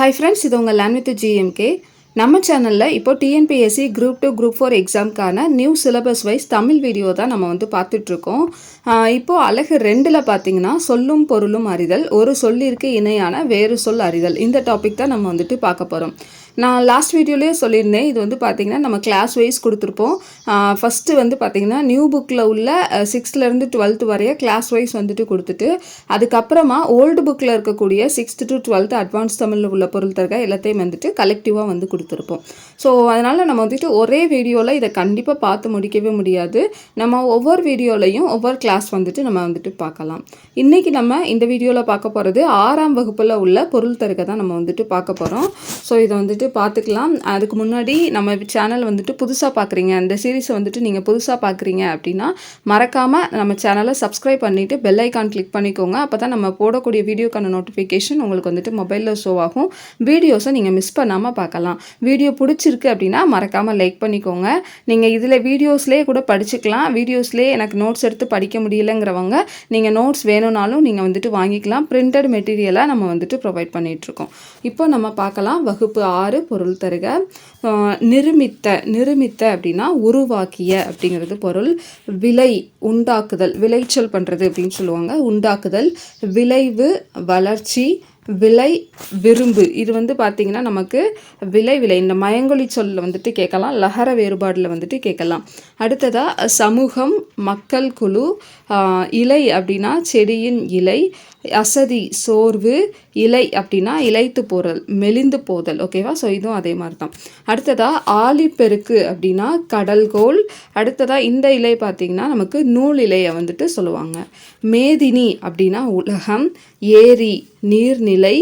Hi friends இது உங்கள் lane with GMK நம்ம சேனலில் இப்போ TNPSC group two group four எக்ஸாம்க்கான new syllabus wise Tamil video தான் நம்ம வந்து பார்த்துட்ருக்கோம். இப்போது அழகு ரெண்டில் பார்த்தீங்கன்னா சொல்லும் பொருளும் அறிதல் ஒரு சொல்லிற்கு இணையான வேறு சொல் அறிதல். இந்த டாபிக் தான் நம்ம வந்துட்டு பார்க்க போகிறோம் நான் லாஸ்ட் வீடியோலேயே சொல்லியிருந்தேன். இது வந்து பார்த்திங்கன்னா நம்ம கிளாஸ் வைஸ் கொடுத்துருப்போம். ஃபஸ்ட்டு வந்து பார்த்திங்கன்னா நியூ புக்கில் உள்ள சிக்ஸ்த்துலேருந்து டுவெல்த் வரைய கிளாஸ் வைஸ் வந்துட்டு கொடுத்துட்டு அதுக்கப்புறமா ஓல்டு புக்கில் இருக்கக்கூடிய சிக்ஸ்த் டு டுவெல்த்து அட்வான்ஸ் தமிழில் உள்ள பொருள் தருக எல்லாத்தையும் வந்துட்டு கலெக்டிவாக வந்து கொடுத்துருப்போம். ஸோ அதனால் நம்ம வந்துட்டு ஒரே வீடியோவில் இதை கண்டிப்பாக பார்த்து முடிக்கவே முடியாது. நம்ம ஒவ்வொரு வீடியோலையும் ஒவ்வொரு கிளாஸ் வந்துட்டு நம்ம வந்துட்டு பார்க்கலாம். இன்றைக்கி நம்ம இந்த வீடியோவில் பார்க்க போகிறது ஆறாம் வகுப்பில் உள்ள பொருள் தருக தான் நம்ம வந்துட்டு பார்க்க போகிறோம் ஸோ இதை வந்துட்டு பார்த்துக்கலாம். அதுக்கு முன்னாடி நம்ம சேனல் வந்துட்டு புதுசாக பார்க்குறீங்க அந்த சீரிஸை வந்துட்டு நீங்கள் புதுசாக பார்க்குறீங்க அப்படின்னா மறக்காமல் நம்ம சேனலை சப்ஸ்கிரைப் பண்ணிவிட்டு பெல் ஐக்கான் கிளிக் பண்ணிக்கோங்க. அப்போ தான் நம்ம போடக்கூடிய வீடியோக்கான நோட்டிஃபிகேஷன் உங்களுக்கு வந்துட்டு மொபைலில் ஷோ ஆகும். வீடியோஸை நீங்கள் மிஸ் பண்ணாமல் பார்க்கலாம். வீடியோ பிடிச்சிருக்கு அப்படின்னா மறக்காமல் லைக் பண்ணிக்கோங்க. நீங்கள் இதில் வீடியோஸ்லேயே கூட படிச்சுக்கலாம். வீடியோஸ்லேயே எனக்கு நோட்ஸ் எடுத்து படிக்க முடியலங்கிறவங்க நீங்கள் நோட்ஸ் வேணும்னாலும் நீங்கள் வந்துட்டு வாங்கிக்கலாம். பிரிண்டட் மெட்டீரியலாக நம்ம வந்துட்டு ப்ரொவைட் பண்ணிகிட்ருக்கோம் இப்போ நம்ம பார்க்கலாம். வகுப்பு ஆறு பொருள் தருக. நிருமித்த நிருமித்த அப்படின்னா உருவாக்கிய அப்படிங்கிறது பொருள். விலை உண்டாக்குதல் விளைச்சல் பண்ணுறது அப்படின்னு சொல்லுவாங்க. உண்டாக்குதல் விளைவு வளர்ச்சி விலை விரும்பு. இது வந்து பார்த்திங்கன்னா நமக்கு விலை விலை. இந்த மயங்கொழி சொல்ல வந்துட்டு கேட்கலாம் லகர வேறுபாடில் வந்துட்டு கேட்கலாம். அடுத்ததாக சமூகம் மக்கள் குழு இலை அப்படின்னா செடியின் இலை அசதி சோர்வு இலை அப்படின்னா இலைத்து போதல் மெலிந்து போதல் ஓகேவா ஸோ இதுவும் அதே மாதிரி தான் அடுத்ததாக ஆழிப்பெருக்கு அப்படின்னா கடல்கோள். அடுத்ததாக இந்த இலை பார்த்திங்கன்னா நமக்கு நூல் இலையை வந்துட்டு சொல்லுவாங்க. மேதினி அப்படின்னா உலகம் ஏரி நீர்நிலை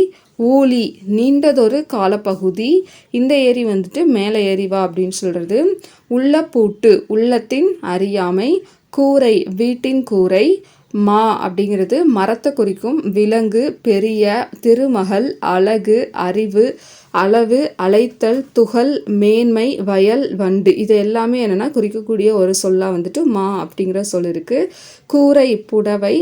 ஊழி நீண்டதொரு காலப்பகுதி. இந்த ஏரி வந்துட்டு மேலே ஏரிவா அப்படின்னு சொல்கிறது உள்ளப்பூட்டு உள்ளத்தின் அறியாமை கூரை வீட்டின் கூரை மா அப்படிங்கிறது மரத்தை குறிக்கும் விலங்கு பெரிய திருமகள் அழகு அறிவு அளவு அழைத்தல் துகள் மேன்மை வயல் வண்டு. இது எல்லாமே என்னென்னா குறிக்கக்கூடிய ஒரு சொல்லாக வந்துட்டு மா அப்படிங்கிற சொல் இருக்குது கூரை புடவை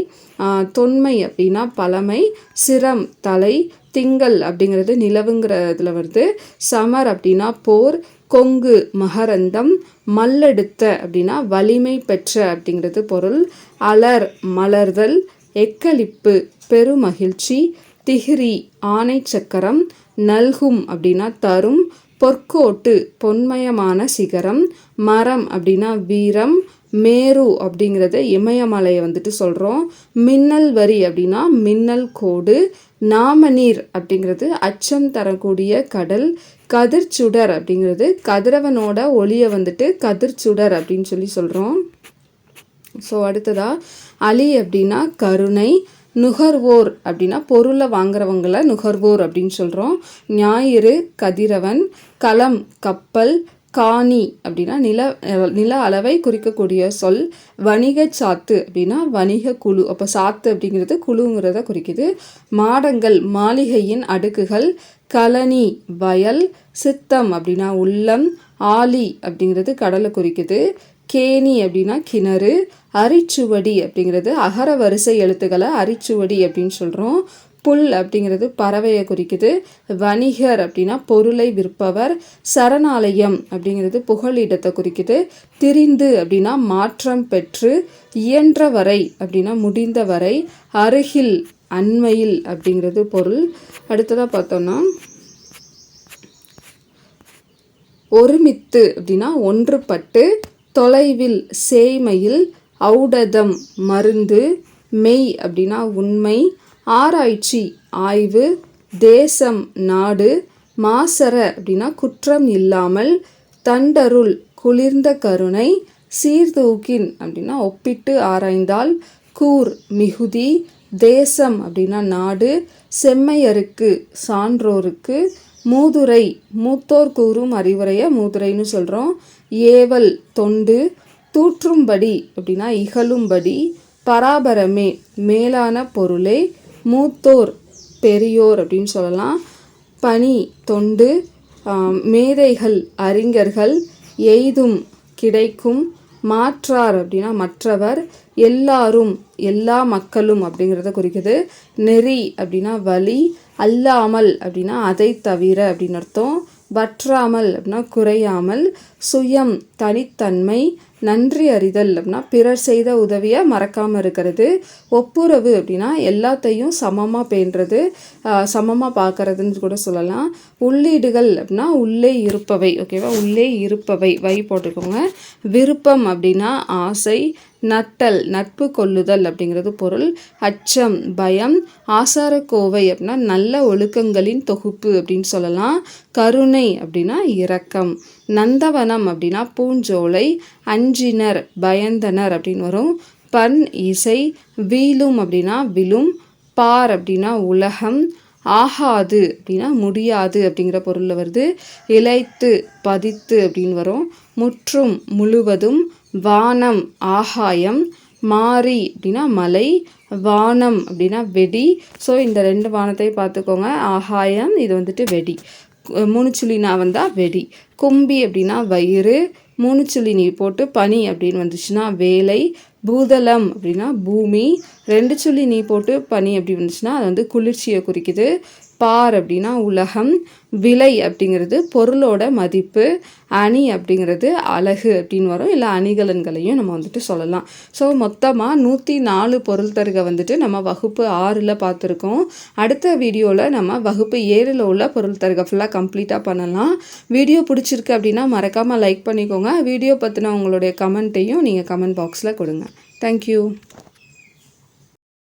தொன்மை அப்படின்னா பழமை சிரம் தலை திங்கள் அப்படிங்கிறது நிலவுங்கிறதுல வருது. சமர் அப்படின்னா போர் கொங்கு மகரந்தம் மல்லெடுத்த அப்படின்னா வலிமை பெற்ற அப்படிங்கிறது பொருள். அலர் மலர்தல் எக்களிப்பு பெருமகிழ்ச்சி திகிரி ஆணை சக்கரம் நல்கும் அப்படின்னா தரும் பொற்கோட்டு பொன்மயமான சிகரம் மரம் அப்படின்னா வீரம் மேரு அப்படிங்கிறது இமயமலையை வந்துட்டு சொல்கிறோம் மின்னல் வரி அப்படின்னா மின்னல் கோடு நாமநீர் அப்படிங்கிறது அச்சம் தரக்கூடிய கடல் கதிர்ச்சுடர் அப்படிங்கிறது கதிரவனோட ஒளியை வந்துட்டு கதிர்ச்சுடர் அப்படின்னு சொல்லி சொல்கிறோம் ஸோ அடுத்ததா அலி அப்படின்னா கருணை நுகர்வோர் அப்படின்னா பொருளை வாங்குறவங்கள நுகர்வோர் அப்படின்னு சொல்கிறோம் ஞாயிறு கதிரவன் களம் கப்பல் காணி அப்படின்னா நில நில அளவை குறிக்கக்கூடிய சொல். வணிக சாத்து அப்படின்னா வணிக குழு அப்போ சாத்து அப்படிங்கிறது குழுங்கிறத குறிக்குது. மாடங்கள் மாளிகையின் அடுக்குகள் கலனி வயல் சித்தம் அப்படின்னா உள்ளம் ஆலி அப்படிங்கிறது கடலை குறிக்குது. கேணி அப்படின்னா கிணறு அரிச்சுவடி அப்படிங்கிறது அகர வரிசை எழுத்துக்களை அரிச்சுவடி அப்படின்னு சொல்கிறோம் புல் அப்படிங்கிறது பறவையை குறிக்குது. வணிகர் அப்படின்னா பொருளை விற்பவர். சரணாலயம் அப்படிங்கிறது புகழிடத்தை குறிக்குது. திரிந்து அப்படின்னா மாற்றம் பெற்று இயன்ற வரை அப்படின்னா முடிந்த வரை அருகில் அண்மையில் அப்படிங்கிறது பொருள். அடுத்ததாக பார்த்தோம்னா ஒருமித்து அப்படின்னா ஒன்றுபட்டு தொலைவில் சேய்மையில் ஔடதம் மருந்து மெய் அப்படின்னா உண்மை ஆராய்ச்சி ஆய்வு தேசம் நாடு மாசர அப்படின்னா குற்றம் இல்லாமல் தண்டருள் குளிர்ந்த கருணை சீர்தூக்கின் அப்படின்னா ஒப்பிட்டு ஆராய்ந்தால் கூர் மிகுதி தேசம் அப்படின்னா நாடு செம்மையருக்கு சான்றோருக்கு மூதுரை மூத்தோர் கூறும் அறிவுரையை மூதுரைன்னு சொல்கிறோம் ஏவல் தொண்டு தூற்றும்படி அப்படின்னா இகழும்படி பராபரமே மேலான பொருளே மூத்தோர் பெரியோர் அப்படின்னு சொல்லலாம். பனி தொண்டு மேதைகள் அறிஞர்கள் எய்தும் கிடைக்கும் மாற்றார் அப்படின்னா மற்றவர் எல்லாரும் எல்லா மக்களும் அப்படிங்கிறத குறிக்குது. நெறி அப்படின்னா வலி அல்லாமல் அப்படின்னா அதை தவிர அப்படின்னு அர்த்தம். வற்றாமல் அப்படின்னா குறையாமல் சுயம் தனித்தன்மை நன்றி அறிதல் அப்படின்னா பிறர் செய்த உதவியை மறக்காமல் இருக்கிறது. ஒப்புரவு அப்படின்னா எல்லாத்தையும் சமமாக பேணுறது சமமாக பார்க்கறதுன்னு கூட சொல்லலாம். உள்ளீடுகள் அப்படின்னா உள்ளே இருப்பவை ஓகேவா? உள்ளே இருப்பவை வை போட்டுக்கோங்க விருப்பம் அப்படின்னா ஆசை நட்டல் நட்பு கொள்ளுதல் அப்படிங்கிறது பொருள். அச்சம் பயம் ஆசாரக்கோவை அப்படின்னா நல்ல ஒழுக்கங்களின் தொகுப்பு அப்படின்னு சொல்லலாம். கருணை அப்படின்னா இரக்கம். நந்தவனம் அப்படின்னா பூஞ்சோலை அஞ்சினர் பயந்தனர் அப்படின்னு வரும். பண் இசை வீலும் அப்படின்னா விழும். பார் அப்படின்னா உலகம். ஆகாது அப்படின்னா முடியாது அப்படிங்கிற பொருளில் வருது. இழைத்து பதித்து அப்படின்னு வரும். முற்றும் முழுவதும் வானம் ஆகாயம் மாறி அப்படின்னா மலை வானம் அப்படின்னா வெடி. ஸோ இந்த ரெண்டு வானத்தையும் பார்த்துக்கோங்க. ஆகாயம் இது வந்துட்டு வெடி. மூணு வந்தால் வெடி. கும்பி அப்படின்னா வயிறு. மூணு சுழி நீ போட்டு பனி அப்படின்னு வந்துச்சுன்னா வேலை. பூதளம் அப்படின்னா பூமி. ரெண்டு சுள்ளி நீ போட்டு பனி அப்படி வந்துச்சுன்னா அது வந்து குளிர்ச்சியை குறிக்குது. பார் அப்படின்னா உலகம் விலை அப்படிங்கிறது பொருளோட மதிப்பு அணி அப்படிங்கிறது அழகு அப்படின்னு வரும். இல்லை அணிகலன்களையும் நம்ம வந்துட்டு சொல்லலாம். ஸோ மொத்தமாக நூற்றி நாலு பொருள் தருக வந்துட்டு நம்ம வகுப்பு ஆறில் பார்த்துருக்கோம். அடுத்த வீடியோவில் நம்ம வகுப்பு ஏழில் உள்ள பொருள் தருக ஃபுல்லாக கம்ப்ளீட்டாக பண்ணலாம். வீடியோ பிடிச்சிருக்கு அப்படின்னா மறக்காமல் லைக் பண்ணிக்கோங்க. வீடியோ பற்றின உங்களுடைய கமெண்ட்டையும் நீங்கள் கமெண்ட் பாக்ஸில் கொடுங்க. தேங்க்யூ